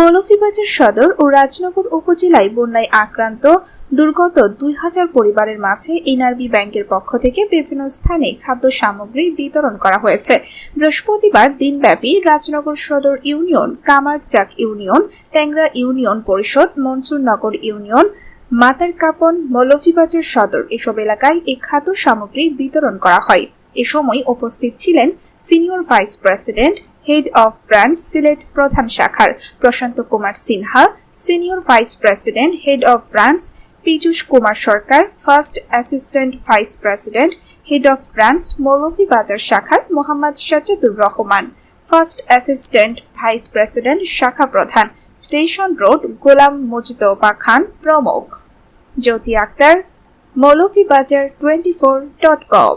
মৌলভীবাজার সদর ও রাজনগর উপজেলায় বন্যায় আক্রান্ত, দুর্গত দুই হাজার পরিবারের মাঝে এনআরবি ব্যাংকের পক্ষ থেকে বিভিন্ন স্থানে খাদ্য সামগ্রী বিতরণ করা হয়েছে। বৃহস্পতিবার দিনব্যাপী Rajnagar Sadar union Kamarchak union, Tengra union Parishad, Mansurnagar union মাতার কাপন মৌলভীবাজার সদর এসব এলাকায় এই খাদ্য সামগ্রী বিতরণ করা হয়। এ সময় উপস্থিত ছিলেন senior vice president head of branch Sylhet প্রধান শাখার Prashanta Kumar Sinha, senior vice president head of branch Piyush Kumar Sarkar, first assistant vice president head of branch Moulvibazar শাখার Mohammad Sajjadur Rahman, first assistant vice president শাখা প্রধান station road Golam Mujtaba Khan প্রমুখ। Jyoti Akter Moulvibazar twenty four dot com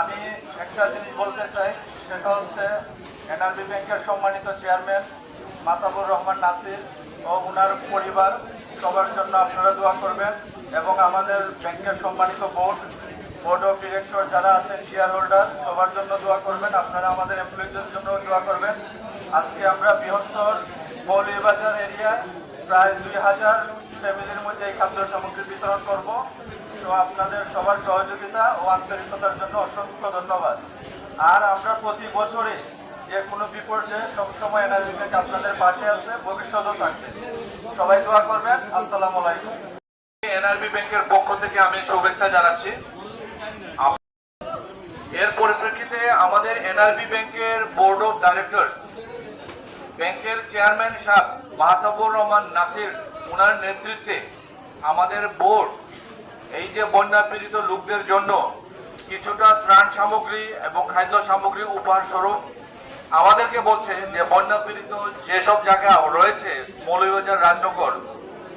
আমি একটা জিনিস বলতে চাই, সেটা হচ্ছে এনআরবি ব্যাংকের সম্মানিত চেয়ারম্যান মাতাবুর রহমান নাসির ও ওনার পরিবার, সবার জন্য আপনারা দোয়া করবেন এবং আমাদের ব্যাংকের সম্মানিত বোর্ড বোর্ড অফ ডিরেক্টর যারা আছেন শেয়ার হোল্ডার সবার জন্য দোয়া করবেন, আপনারা আমাদের এমপ্লয়িজদের জন্য দোয়া করবেন। আজকে আমরা বৃহত্তর মৌলভীবাজার এরিয়ায় প্রায় দুই হাজার ফ্যামিলির মধ্যে এই খাদ্য সামগ্রী বিতরণ করব। আপনাদের সবার সহযোগিতা ও আন্তরিকতার জন্য অসংখ্য ধন্যবাদ। আর আমরা প্রতি বছরে যে কোনো বিপর্যয়ে সবসময় এনআরবি ব্যাংক আপনাদের পাশে আছে, ভবিষ্যতেও থাকবে। সবাই দোয়া করবেন। আসসালামু আলাইকুম। এনআরবি ব্যাংকের পক্ষ থেকে আমি শুভেচ্ছা জানাচ্ছি। এর পরিপ্রেক্ষিতে আমাদের এনআরবি ব্যাংকের বোর্ড অফ ডাইরেক্টরস, ব্যাংকের চেয়ারম্যান সাহেব মাহতাবুর রহমান নাসির ওনার নেতৃত্বে আমাদের বোর্ড এই যে বন্যা পীড়িত লোকদের জন্য কিছুটা ত্রাণ সামগ্রী এবং খাদ্য সামগ্রী উপহার স্বরূপ আমাদেরকে বলছে যে বন্যা পীড়িত যেসব জায়গা রয়েছে, মৌলভীবাজার, রাজনগর,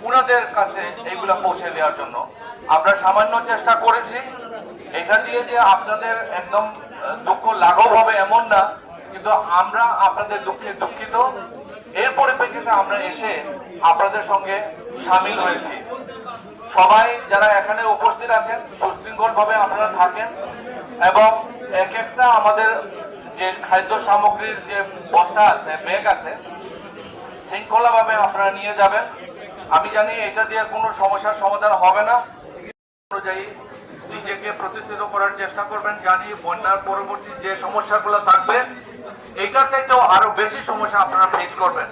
উনাদের কাছে এইগুলা পৌঁছে দেওয়ার জন্য। আমরা সামান্য চেষ্টা করেছি। এটা দিয়ে যে আপনাদের একদম দুঃখ লাঘব হবে এমন না, কিন্তু আমরা আপনাদের দুঃখে দুঃখিত। এর পরিপ্রেক্ষিতে আমরা এসে আপনাদের সঙ্গে সামিল হয়েছি। সবাই যারা এখানে উপস্থিত আছেন সুশৃঙ্খল ভাবে আপনারা থাকেন এবং এক একটা আমাদের যে খাদ্য সামগ্রীর যে বস্তা আছে ব্যাগ আছে শৃঙ্খলা ভাবে আপনারা নিয়ে যাবেন। আমি জানি এটা দিয়ে কোনো সমস্যার সমাধান হবে না। অনুযায়ী নিজেকে প্রতিষ্ঠিত করার চেষ্টা করবেন, জানি বন্যার পরবর্তী যে সমস্যাগুলো থাকবে, এটার চাইতেও আরও বেশি সমস্যা আপনারা ফেস করবেন।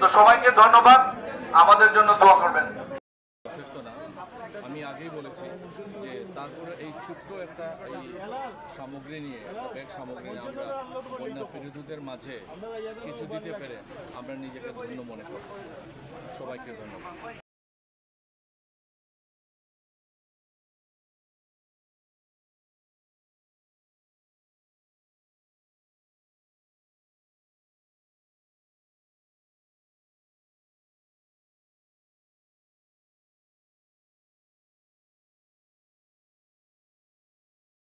তো সবাইকে ধন্যবাদ। আমাদের জন্য দোয়া করবেন। আমি আগেই বলেছি যে তারপরে এই ছোট্ট একটা এই সামগ্রী নিয়ে ব্যাগ সামগ্রী নিয়ে আমরা বন্যা পীড়িতদের মাঝে কিছু দিতে পেরে আমরা নিজেকে ধন্য মনে করি সবাইকে ধন্যবাদ।